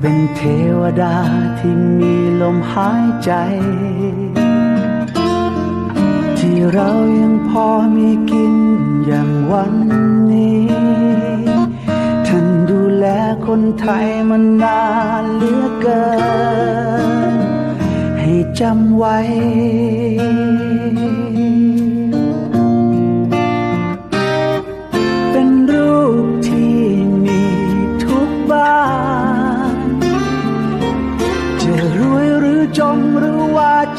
เป็นเทวดาที่มีลมหายใจ ที่เรายังพอมีกินอย่างวันนี้ ท่านดูแลคนไทยมานานเหลือเกิน ให้จำไว้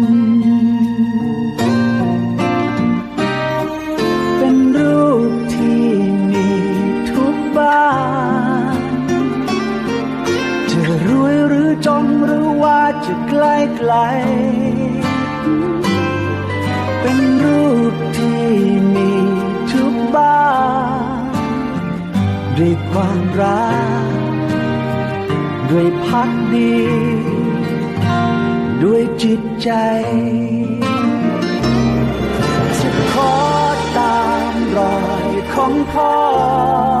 ็น จะไกลไกล เป็นรูปที่มีทุกบ้านด้วยความรัก ด้วยพักดี ด้วยจิตใจ จะขอตามรอยของพ่อ